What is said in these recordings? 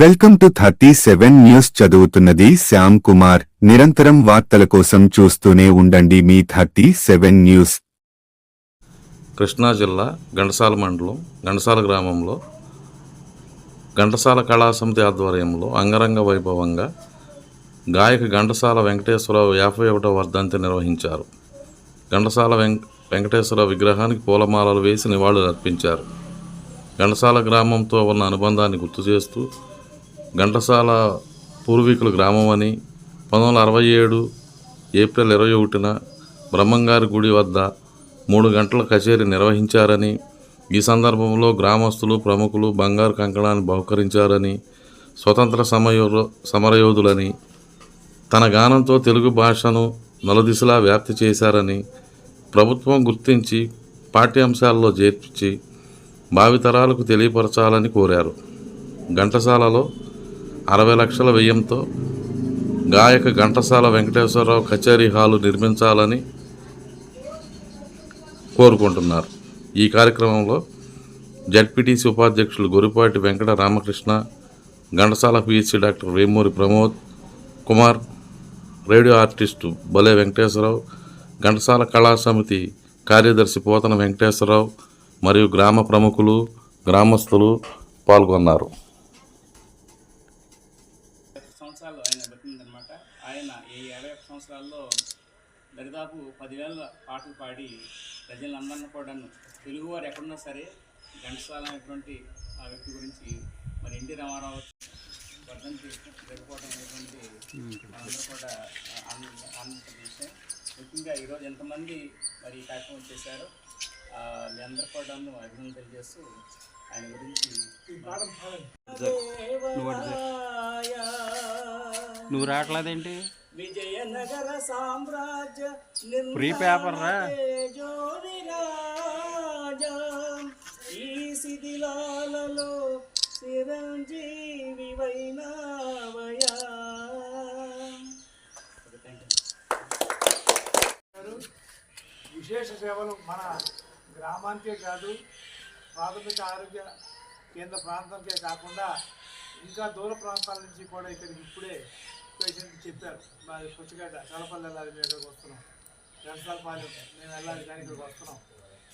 Welcome to thirty seven news చదువుతున్నది శ్యామ్ కుమార్. నిరంతరం వార్తల కోసం చూస్తూనే ఉండండి మీ థర్టీ సెవెన్ న్యూస్. కృష్ణా జిల్లా ఘంటసాల మండలం ఘంటసాల గ్రామంలో ఘంటసాల కళాసమితి ఆధ్వర్యంలో అంగరంగ వైభవంగా గాయక ఘంటసాల వెంకటేశ్వరరావు యాభై ఒకటో వర్ధంతి నిర్వహించారు. ఘంటసాల వెంక వెంకటేశ్వరరావు విగ్రహానికి పూలమాలలు వేసి నివాళులు అర్పించారు ఘంటసాల గ్రామంతో ఉన్న అనుబంధాన్ని గుర్తు చేస్తూ ఘంటసాల పూర్వీకుల గ్రామం అని పంతొమ్మిది వందల అరవై ఏడు ఏప్రిల్ ఇరవై ఒకటిన బ్రహ్మంగారి గుడి వద్ద మూడు గంటల కచేరీ నిర్వహించారని ఈ సందర్భంలో గ్రామస్తులు ప్రముఖులు బంగారు కంకణాన్ని బహుకరించారని స్వతంత్ర సమయో సమరయోధులని తన గానంతో తెలుగు భాషను నలుదిశలా వ్యాప్తి చేశారని ప్రభుత్వం గుర్తించి పాఠ్యాంశాల్లో చేర్చి భావితరాలకు తెలియపరచాలని కోరారు. ఘంటసాలలో అరవై లక్షల వ్యయంతో గాయక ఘంటసాల వెంకటేశ్వరరావు కచేరీ హాలు నిర్మించాలని కోరుకుంటున్నారు. ఈ కార్యక్రమంలో జడ్పీటీసీ ఉపాధ్యక్షులు Guripati Venkata Ramakrishna Ghantasala PHC doctor Vemuri Pramod Kumar radio artist Bale Venkateswara Rao Ghantasala కళా సమితి కార్యదర్శి పోతన వెంకటేశ్వరరావు మరియు గ్రామ ప్రముఖులు గ్రామస్తులు పాల్గొన్నారు సంవత్సరాలు ఆయన బతికిందనమాట ఆయన ఈ ఇరవై ఒక్క సంవత్సరాల్లో దరిదాపు పదివేల పాటలు పాడి ప్రజలందరినీ కూడా తెలుగువారు ఎక్కడున్నా సరే ఘంటసాల అనేటువంటి ఆ వ్యక్తి గురించి మరి ఎన్టీ రామారావు వర్ధంతి జరుపుకోవడం అనేటువంటి అందరూ కూడా ఆనంద- ఆనందించిన విషయం ముఖ్యంగా ఈరోజు ఎంతమంది మరి ఈ కార్యక్రమం చేశారో మీ అందరూ కూడా అభినందన తెలియజేస్తూ ఆయన గురించి నువ్వు రావట్లేదేంటి? విజయనగర సామ్రాజ్య ఫ్రీ పేపర్ రా. ఈ శిథిలాలలో చిరంజీవి వైనావయా విశేష సేవలు మన గ్రామానికే కాదు ప్రాథమిక ఆరోగ్య కేంద్ర ప్రాంతంకే కాకుండా ఇంకా దూర ప్రాంతాల నుంచి కూడా ఇక్కడికి ఇప్పుడే పేషెంట్ చెప్పారు. మాది పుచ్చగడ్డ చలపల్లి వెళ్ళాలి మేము ఇక్కడికి వస్తున్నాం. ఘంటసాలపాలెం మేము వెళ్ళాలి కానీ ఇక్కడికి వస్తున్నాం.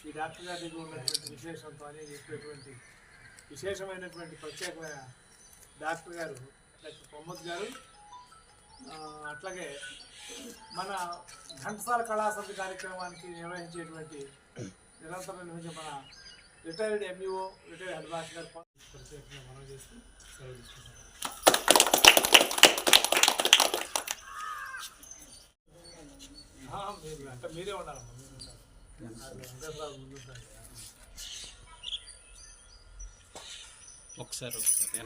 ఈ డాక్టర్ గారి దగ్గర ఉన్నటువంటి విశేషంతో అని చెప్పేటువంటి విశేషమైనటువంటి ప్రత్యేకమైన డాక్టర్ గారు డాక్టర్ ప్రమోద్ గారు అట్లాగే మన ఘంటసాల కళాసంతి కార్యక్రమానికి నిర్వహించేటువంటి నిరంతరం నిర్వహించే మన retired MEO retired head master గారు ప్రత్యేకంగా మనం చేసి సెలవు తీసుకుంటాం మీరు అంటే మీరే ఉండాలమ్మా మీరు ఉండాలి. అది ముందు ఒకసారి ఒకసారి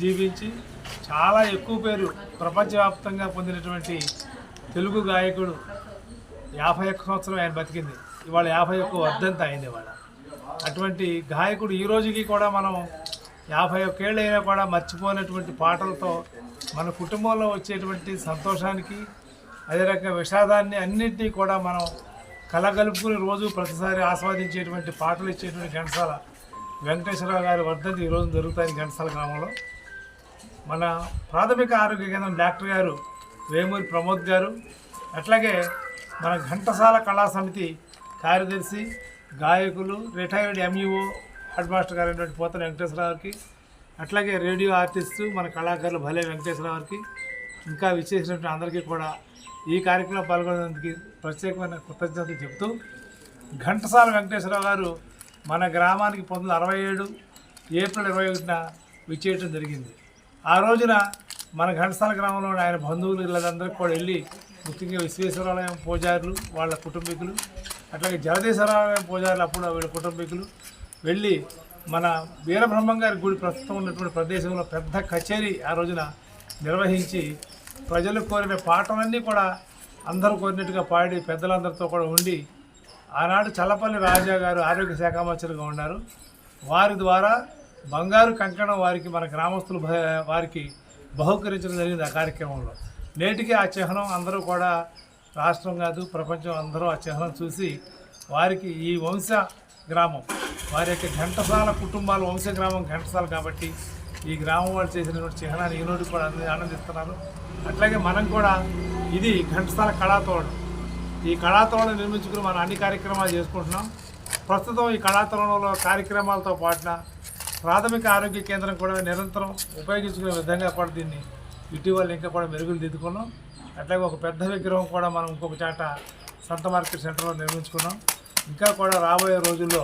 జీవించి చాలా ఎక్కువ పేరు ప్రపంచవ్యాప్తంగా పొందినటువంటి తెలుగు గాయకుడు యాభై ఒక్క సంవత్సరం ఆయన బతికింది. ఇవాళ యాభై ఒక్క వర్ధంత అయింది ఇవాళ. అటువంటి గాయకుడు ఈ రోజుకి కూడా మనం యాభై ఒక్కేళ్ళు అయినా కూడా మర్చిపోయినటువంటి పాటలతో మన కుటుంబంలో వచ్చేటువంటి సంతోషానికి అదే రకంగా విషాదాన్ని అన్నింటినీ కూడా మనం కలగలుపుకుని రోజు ప్రతిసారి ఆస్వాదించేటువంటి పాటలు ఇచ్చేటువంటి ఘంటసాల వెంకటేశ్వరరావు గారి వర్ధంతి ఈరోజు జరుగుతాయి ఘంటసాల గ్రామంలో. మన ప్రాథమిక ఆరోగ్య కేంద్రం డాక్టర్ గారు వేమూరి ప్రమోద్ గారు అట్లాగే మన ఘంటసాల కళా సమితి కార్యదర్శి గాయకులు రిటైర్డ్ ఎంఈఓ హెడ్ మాస్టర్ గారు అయినటువంటి పోతన వెంకటేశ్వరరావుకి అట్లాగే రేడియో ఆర్టిస్టు మన కళాకారులు భలే వెంకటేశ్వరరావుకి ఇంకా విచ్చేసినటువంటి అందరికీ కూడా ఈ కార్యక్రమంలో పాల్గొనేందుకు ప్రత్యేకమైన కృతజ్ఞతలు చెప్తూ ఘంటసాల వెంకటేశ్వరరావు గారు మన గ్రామానికి పంతొమ్మిది అరవై ఏడు ఏప్రిల్ ఇరవై ఒకటిన విచ్చేయటం జరిగింది. ఆ రోజున మన ఘంటసాల గ్రామంలో ఆయన బంధువులు వీళ్ళందరికీ కూడా వెళ్ళి ముఖ్యంగా విశ్వేశ్వరాలయం పూజారులు వాళ్ళ కుటుంబీకులు అట్లాగే జగదీశ్వరాలయం పూజారులు అప్పుడు వీళ్ళ కుటుంబీకులు వెళ్ళి మన వీరబ్రహ్మం గారి గుడి ప్రస్తుతం ఉన్నటువంటి ప్రదేశంలో పెద్ద కచేరీ ఆ రోజున నిర్వహించి ప్రజలు కోరిన పాటలన్నీ కూడా అందరూ కోరినట్టుగా పాడి పెద్దలందరితో కూడా ఉండి ఆనాడు చల్లపల్లి రాజా గారు ఆరోగ్య శాఖ మంత్రిగా ఉన్నారు. వారి ద్వారా బంగారు కంకణం వారికి మన గ్రామస్తులు భ- వారికి బహుకరించడం జరిగింది ఆ కార్యక్రమంలో. నేటికి ఆ చిహ్నం అందరూ కూడా రాష్ట్రం కాదు ప్రపంచం అందరూ ఆ చిహ్నం చూసి వారికి ఈ వంశ గ్రామం వారి యొక్క ఘంటసాల కుటుంబాల వంశ గ్రామం ఘంటసాల కాబట్టి ఈ గ్రామం వాళ్ళు చేసినటువంటి చిహ్నాన్ని ఈనాడు కూడా ఆనందిస్తున్నారు. అట్లాగే మనం కూడా ఇది ఘంటసాల కళాతోడు ఈ కళాతోరణం నిర్మించుకుని మనం అన్ని కార్యక్రమాలు చేసుకుంటున్నాం. ప్రస్తుతం ఈ కళాతోడంలో కార్యక్రమాలతో పాటున ప్రాథమిక ఆరోగ్య కేంద్రం కూడా నిరంతరం ఉపయోగించుకునే విధంగా కూడా దీన్ని ఇటీవల ఇంకా కూడా మెరుగులు దిద్దుకున్నాం. అట్లాగే ఒక పెద్ద విగ్రహం కూడా మనం ఇంకొక చాట సంత మార్కెట్ సెంటర్లో నిర్మించుకున్నాం. ఇంకా కూడా రాబోయే రోజుల్లో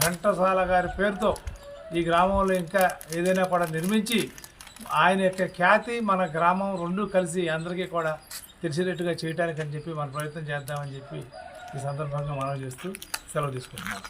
ఘంటసాల గారి పేరుతో ఈ గ్రామంలో ఇంకా ఏదైనా కూడా నిర్మించి ఆయన యొక్క ఖ్యాతి మన గ్రామం రెండు కలిసి అందరికీ కూడా తెలిసేటట్టుగా చేయడానికి అని చెప్పి మన ప్రయత్నం చేద్దామని చెప్పి ఈ సందర్భంగా మనం చేస్తూ సెలవు తీసుకుంటున్నాం.